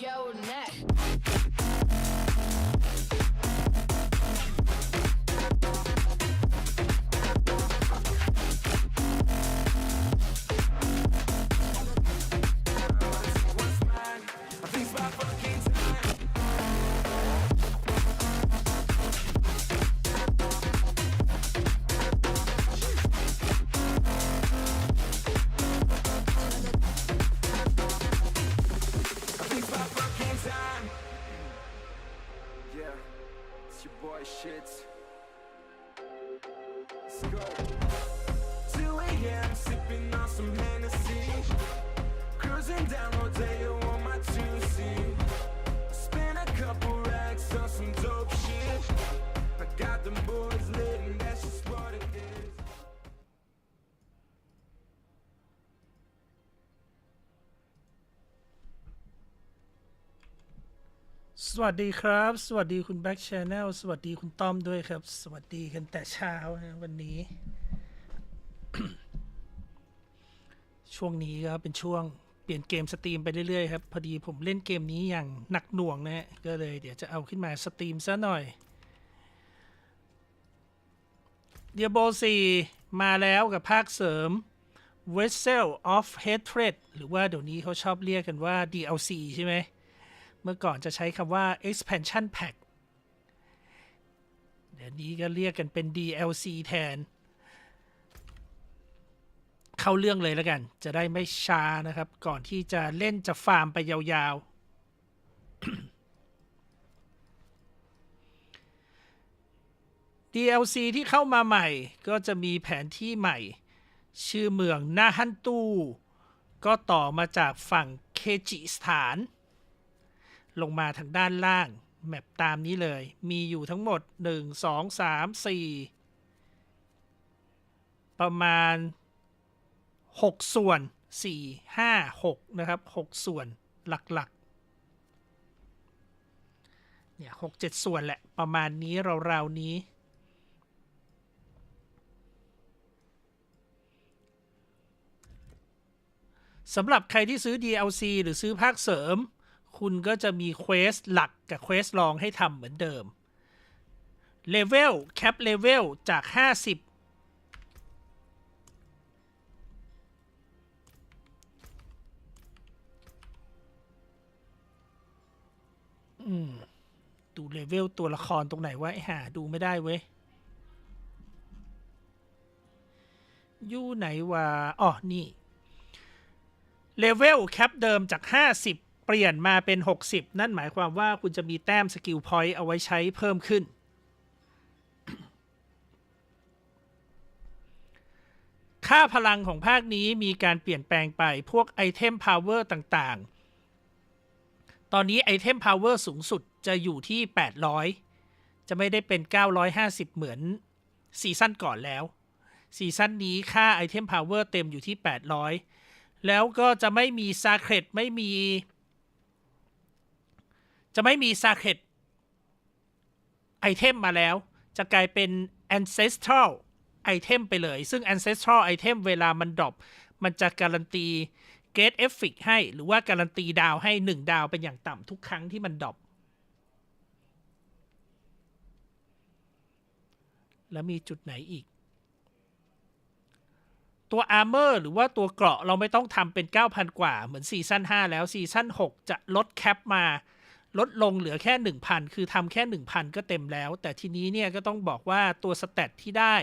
go next. Got them boys lit and that's just what it is. สวัสดีครับ สวัสดีคุณแบ็กชแนลสวัสดีคุณต้อมด้วยครับ สวัสดีกันแต่เช้านะวันนี้ ช่วงนี้ก็เป็นช่วงเปลี่ยนเกมสตรีมไปเรื่อยๆครับ พอดีผมเล่นเกมนี้อย่างหนักหน่วงนะฮะก็เลยเดี๋ยวจะเอาขึ้นมาสตรีมซะหน่อย เดียโบ4มาแล้วกับภาคเสริม Vessel of Hatred หรือว่าเดี๋ยวนี้เขาชอบเรียกกันว่า DLC ใช่ไหม เมื่อก่อนจะใช้คำว่า expansion pack เดี๋ยวนี้ก็เรียกกันเป็น DLC แทน เข้าเรื่องเลยแล้วกัน จะได้ไม่ช้านะครับ ก่อนที่จะเล่นจะฟาร์มไปยาวๆ DLC ที่เข้ามาใหม่ ก็จะมีแผนที่ใหม่ ชื่อเมืองนาฮันตู ก็ต่อมาจากฝั่งเคจิสถาน ลงมาทางด้านล่าง แมปตามนี้เลย มีอยู่ทั้งหมด 1 2 3 4 ประมาณ 6 ส่วน 4 5 6 นะครับ 6 ส่วนหลักๆ เนี่ย6 7ส่วนแหละ ประมาณนี้ราวๆนี้ สำหรับใครที่ซื้อ DLC หรือซื้อภาคเสริม คุณก็จะมีเควสหลักกับเควสรองให้ทำเหมือนเดิมเลเวลแคปเลเวลจาก 50อืมดูเลเวลตัวละครตรงไหนวะไอ้ห่าดูไม่ได้เว้ยอยู่ไหนวะอ๋อนี่ เลเวลแคปเดิมจาก 50 เปลี่ยนมาเป็น 60 นั่นหมายความว่าคุณจะมีแต้มสกิลพอยต์เอาไว้ใช้เพิ่มขึ้น ค่าพลังของภาคนี้มีการเปลี่ยนแปลงไปพวกไอเทมพาวเวอร์ต่างๆ ตอนนี้ไอเทมพาวเวอร์สูงสุดจะอยู่ที่ 800 จะไม่ได้เป็น 950 เหมือนซีซั่นก่อนแล้วซีซั่นนี้ค่าไอเทมพาวเวอร์เต็มอยู่ที่ 800 แล้วก็จะไม่มีซาเครตไม่มี จะไม่มีซาเครตไอเทมมาแล้ว จะกลายเป็น ancestral ไอเทมไปเลย ซึ่ง ancestral ไอเทมเวลามันดรอปมันจะการันตี gate effect ให้ หรือว่าการันตีดาวให้ 1 ดาวเป็นอย่างต่ำทุกครั้งที่มันดรอปแล้วมีจุดไหนอีก ตัว Armor หรือว่าตัวเกราะเราไม่ต้องทำเป็น 9,000 กว่า เหมือนซีซั่น5แล้วซีซั่น6 จะลดแคปมา ลดลงเหลือแค่ 1,000 คือทำแค่ 1,000 ก็เต็มแล้ว แต่ทีนี้เนี่ยก็ต้องบอกว่าตัวสเตตที่ได้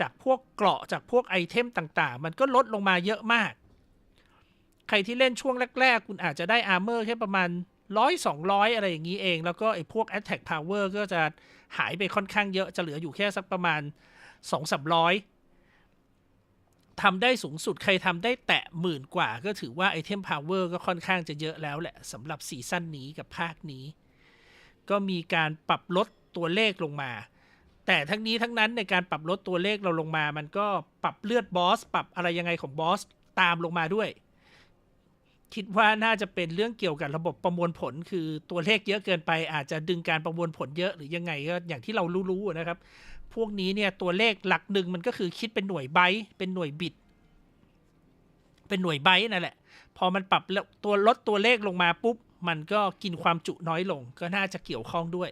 จากพวกเกราะจากพวกไอเทมต่างๆ มันก็ลดลงมาเยอะมาก ใครที่เล่นช่วงแรก ๆ คุณอาจจะได้ Armor แค่ประมาณ100 200อะไรอย่างนี้เอง แล้วก็ไอ้พวก Attack Power ก็จะหายไปค่อนข้างเยอะจะเหลืออยู่แค่สักประมาณ2-300 ทำได้สูงสุดใครทำได้แตะหมื่นกว่า ก็ถือว่าไอเทมพาวเวอร์ก็ค่อนข้างจะเยอะแล้วแหละสำหรับซีซั่นนี้กับภาคนี้ ก็มีการปรับลดตัวเลขลงมา แต่ทั้งนี้ทั้งนั้นในการปรับลดตัวเลขเราลงมา มันก็ปรับเลือดบอสปรับอะไรยังไงของบอสตามลงมาด้วย คิดว่าน่าจะเป็นเรื่องเกี่ยวกับระบบประมวลผล คือตัวเลขเยอะเกินไป อาจจะดึงการประมวลผลเยอะหรือยังไงก็อย่างที่เรารู้ๆนะครับ พวกนี้เนี่ยตัวเลขหลักหนึ่งมันก็คือคิดเป็นหน่วยไบต์เป็นหน่วยบิต เป็นหน่วยไบต์นั่นแหละ พอมันปรับตัวลดตัวเลขลงมาปุ๊บ มันก็กินความจุน้อยลง ก็น่าจะเกี่ยวข้องด้วย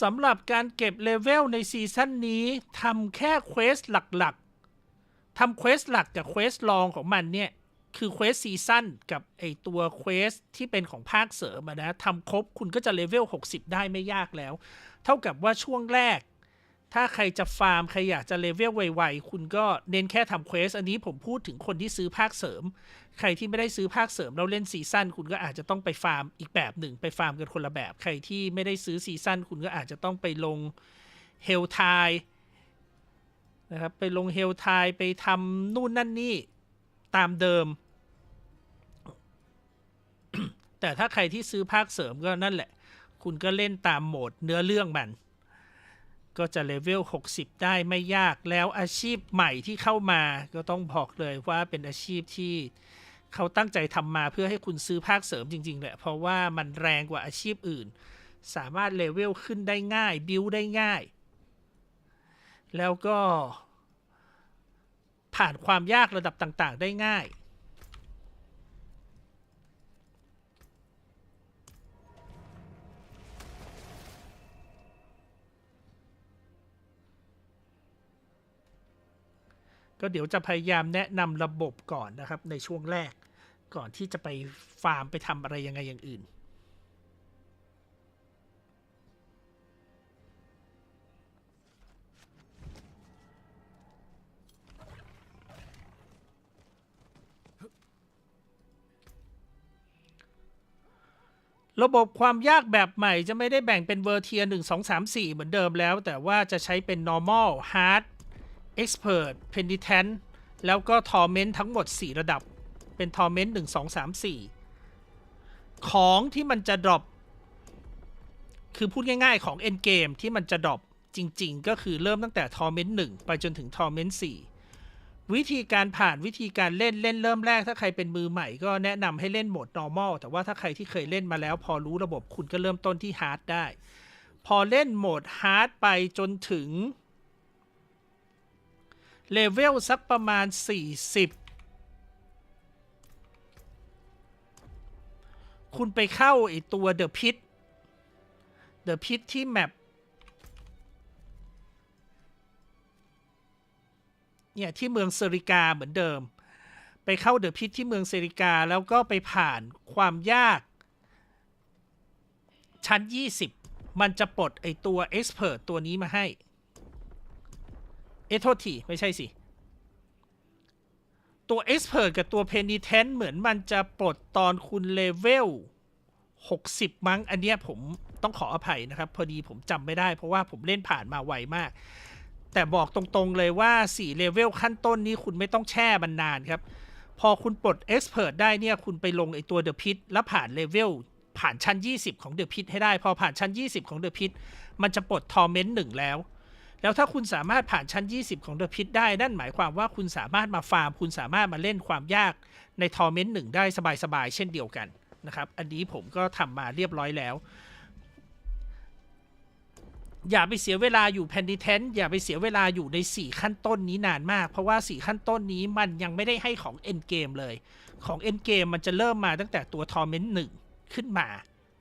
สำหรับการเก็บเลเวลในซีซั่นนี้ทำแค่เควสหลักๆทำเควสหลักกับเควสรองของมันเนี่ย คือเควสซีซั่นกับไอตัวเควสที่เป็นของภาคเสริมนะทำครบคุณก็จะเลเวล 60 ได้ไม่ยากแล้ว เท่ากับว่าช่วงแรก ถ้าใครจะฟาร์ม ใครอยากจะเลเวลไวๆ คุณก็เน้นแค่ทำเควส อันนี้ผมพูดถึงคนที่ซื้อภาคเสริม ใครที่ไม่ได้ซื้อภาคเสริมแล้วเล่นซีซั่นคุณก็อาจจะต้องไปฟาร์มอีกแบบหนึ่ง ไปฟาร์มกันคนละแบบ ใครที่ไม่ได้ซื้อซีซั่นคุณก็อาจจะต้องไปลงเฮลทายนะครับ ไปลงเฮลทายไปทำนู่นนั่นนี่ตามเดิม แต่ถ้าใครที่ซื้อภาคเสริมก็นั่นแหละ คุณก็เล่นตามโหมดเนื้อเรื่องมัน ก็จะเลเวล 60 ได้ไม่ยากแล้วอาชีพใหม่ที่เข้ามา ก็ต้องบอกเลยว่าเป็นอาชีพที่เขาตั้งใจทำมาเพื่อให้คุณซื้อภาคเสริมจริงๆแหละเพราะว่ามันแรงกว่าอาชีพอื่น สามารถเลเวลขึ้นได้ง่าย บิวได้ง่าย แล้วก็ผ่านความยากระดับต่างๆ ได้ง่าย ก็เดี๋ยวจะพยายามแนะนำระบบก่อนนะครับ ในช่วงแรกก่อนที่จะไปฟาร์มไปทำอะไรยังไงอย่างอื่น ระบบความยากแบบใหม่จะไม่ได้แบ่งเป็นเวอร์เทียหนึ่งสองสามสี่เหมือนเดิมแล้ว แต่ว่าจะใช้เป็น normal hard expert penitent แล้วก็ torment ทั้งหมด 4 ระดับเป็น torment 1 2 3 4 ของที่มันจะ drop คือพูดง่ายๆของ end game ที่มันจะ drop จริงๆ ก็คือเริ่มตั้งแต่ torment 1 ไปจนถึง torment 4 วิธีการผ่านวิธีการเล่นเล่นเริ่มแรก ถ้าใครเป็นมือใหม่ก็แนะนำให้เล่นโหมด normal แต่ว่าถ้าใครที่เคยเล่นมาแล้ว พอรู้ระบบคุณก็เริ่มต้นที่ hard ได้ พอเล่นโหมด hard ไปจนถึง เลเวลสักประมาณ 40 คุณไปเข้าไอตัว The Pit The Pit ที่แมปเนี่ย ที่เมืองเซริกาเหมือนเดิม ไปเข้า The Pit ที่เมืองเซริกาแล้วก็ไปผ่านความยาก ชั้น 20 มันจะปลดไอตัว Expert ตัวนี้มาให้ เอโทษทีไม่ใช่สิ ตัว Expert กับตัว Penitent เหมือนมันจะปลดตอนคุณเลเวล60 มั้ง อันเนี้ยผมต้องขออภัยนะครับ พอดีผมจำไม่ได้เพราะว่าผมเล่นผ่านมาไวมาก แต่บอกตรงๆเลยว่า 4 เลเวลขั้นต้นนี้คุณไม่ต้องแช่มันนานครับ พอคุณปลด Expert ได้เนี่ยคุณไปลงไอตัว The Pit แล้วผ่านเลเวลผ่านชั้น 20 ของ The Pit ให้ได้ พอผ่านชั้น 20 ของ The Pit มันจะปลด Torment 1 แล้ว แล้วถ้าคุณสามารถผ่านชั้น 20 ของเดอะพิทได้นั่นหมายความว่าคุณสามารถมาฟาร์ม คุณสามารถมาเล่นความยากในทอร์เมนต์หนึ่งได้สบายๆ เช่นเดียวกันนะครับ อันนี้ผมก็ทำมาเรียบร้อยแล้ว อย่าไปเสียเวลาอยู่แพนดิเทนอย่าไปเสียเวลาอยู่ใน 4 ขั้นต้นนี้นานมาก เพราะว่า 4 ขั้นต้นนี้มันยังไม่ได้ให้ของเอ็นเกมเลย ของเอ็นเกมมันจะเริ่มมาตั้งแต่ตัวทอร์เมนต์หนึ่งขึ้นมา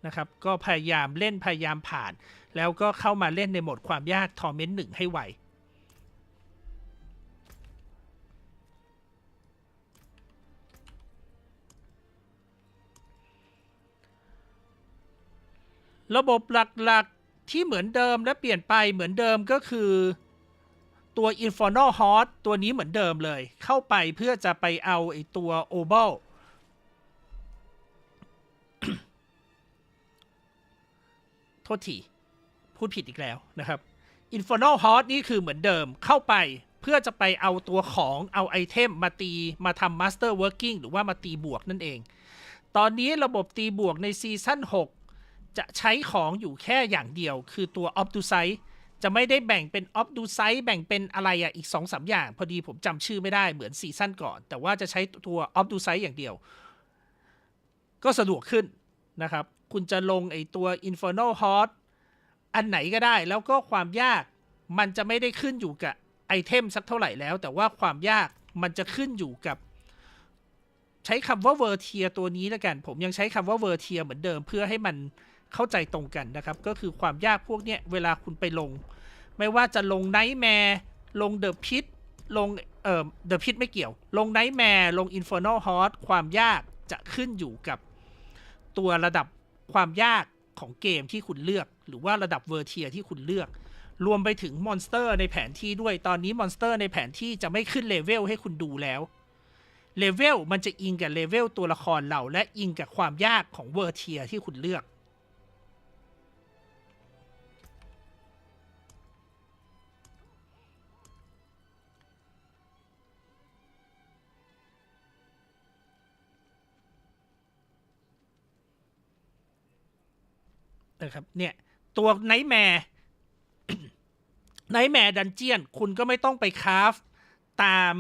นะครับ ก็พยายามเล่นพยายามผ่าน แล้วก็เข้ามาเล่นในโหมดความยากทอร์เมนต์หนึ่งให้ไวระบบหลักๆที่เหมือนเดิมและเปลี่ยนไปเหมือนเดิมก็คือตัว Infernal h o r s e ตัวนี้เหมือนเดิมเลย เข้าไปเพื่อจะไปเอาไอตัว o b a l โทษที พูดผิดอีกแล้วนะครับ Infernal h o r s e นี่คือเหมือนเดิมเข้าไปเพื่อจะไปเอาตัวของเอาไอเทมมาตีมาทำ Master Working หรือว่ามาตีบวกนั่นเอง ตอนนี้ระบบตีบวกในซีซั่น6 จะใช้ของอยู่แค่อย่างเดียว คือตัว o p t u s i t e จะไม่ได้แบ่งเป็น o p t u s i t e แบ่งเป็นอะไรอะอีก 2-3 อย่าง พอดีผมจำชื่อไม่ได้เหมือนซีซั่นก่อน แต่ว่าจะใช้ตัว o p t u s i t e อย่างเดียว ก็สะดวกขึ้นนะครับ คุณจะลงไอตัว Infernal Horde อันไหนก็ได้ แล้วก็ความยากมันจะไม่ได้ขึ้นอยู่กับไอเทมสักเท่าไหร่แล้ว แต่ว่าความยากมันจะขึ้นอยู่กับ ใช้คำว่าเวอร์เทียตัวนี้แล้วกัน ผมยังใช้คำว่าเวอร์เทียเหมือนเดิมเพื่อให้มันเข้าใจตรงกันนะครับ ก็คือความยากพวกเนี้ยเวลาคุณไปลง ไม่ว่าจะลงไนท์แมร์ลงเดอะพิทลงเอ่อเดอะพิทไม่เกี่ยว ลงไนท์แมร์ลงอินฟอร์นอลฮอ e ความยากจะขึ้นอยู่กับตัวระดับความยาก ของเกมที่คุณเลือก หรือว่าระดับเวอร์เทียที่คุณเลือก รวมไปถึงมอนสเตอร์ในแผนที่ด้วยตอนนี้มอนสเตอร์ในแผนที่จะไม่ขึ้นเลเวลให้คุณดูแล้วเลเวลมันจะอิงกับเลเวลตัวละครเราและอิงกับความยากของเวอร์เทียที่คุณเลือก นะครับ เนี่ย ตัวไนท์แมร์ไนท์แมร์ดันเจียน คุณก็ไม่ต้องไปคราฟตาม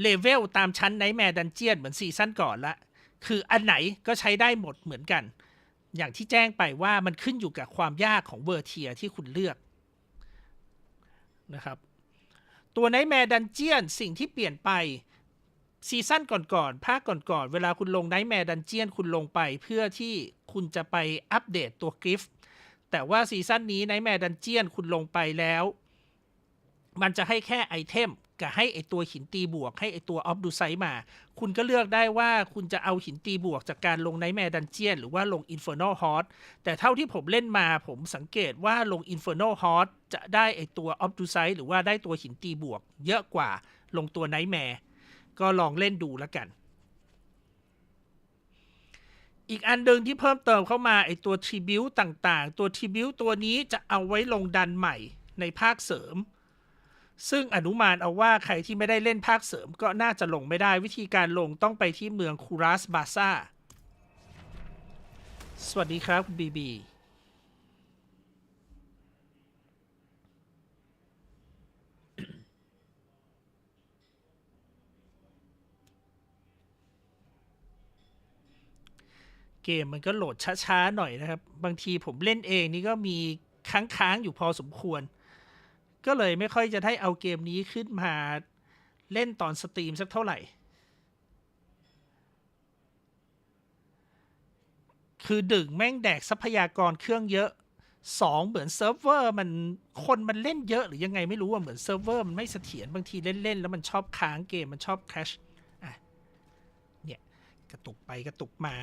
เลเวลตามชั้นไนท์แมร์ดันเจียนเหมือนซีซั่นก่อนละ คืออันไหนก็ใช้ได้หมดเหมือนกัน อย่างที่แจ้งไปว่ามันขึ้นอยู่กับความยากของเวอร์เทียที่คุณเลือกนะครับ ตัวไนท์แมร์ดันเจียนสิ่งที่เปลี่ยนไป ซีซั่นก่อนๆ ภาคก่อนๆ เวลาคุณลงไนท์แมร์ดันเจียนคุณลงไปเพื่อที่คุณจะไปอัปเดตตัวกริฟต์แต่ว่าซีซั่นนี้ไนท์แมร์ดันเจียนคุณลงไปแล้ว มันจะให้แค่ไอเทมกับให้ไอตัวหินตีบวก ให้ไอตัวออฟดูไซมา คุณก็เลือกได้ว่าคุณจะเอาหินตีบวกจากการลงไนท์แมร์ดันเจียนหรือว่าลงอินฟอร์นอลฮอ e แต่เท่าที่ผมเล่นมาผมสังเกตว่าลงอินฟอร์นอลฮอ e จะได้ไอตัวออฟดูไซหรือว่าได้ตัวหินตีบวก เยอะกว่าลงตัวไนท์แมร์ ก็ลองเล่นดูแล้วกัน อีกอันหนึ่งที่เพิ่มเติมเข้ามาไอตัวทริบิวต่างๆ ตัวทริบิวตัวนี้จะเอาไว้ลงดันใหม่ในภาคเสริม ซึ่งอนุมานเอาว่าใครที่ไม่ได้เล่นภาคเสริมก็น่าจะลงไม่ได้วิธีการลงต้องไปที่เมืองคูรัสบาซาสวัสดีครับคุณบีบี เกมมันก็โหลดช้าๆหน่อยนะครับ บางทีผมเล่นเองนี่ก็มีค้างๆอยู่พอสมควร ก็เลยไม่ค่อยจะได้เอาเกมนี้ขึ้นมาเล่นตอนสตรีมสักเท่าไหร่ คือดึงแม่งแดกทรัพยากรเครื่องเยอะสองเหมือนเซิร์ฟเวอร์มันคนมันเล่นเยอะหรือยังไงไม่รู้อะเหมือนเซิร์ฟเวอร์มันไม่เสถียรบางทีเล่น ๆ แล้วมันชอบค้างเกมมันชอบแคชอะเนี่ย กระตุกไปกระตุกมา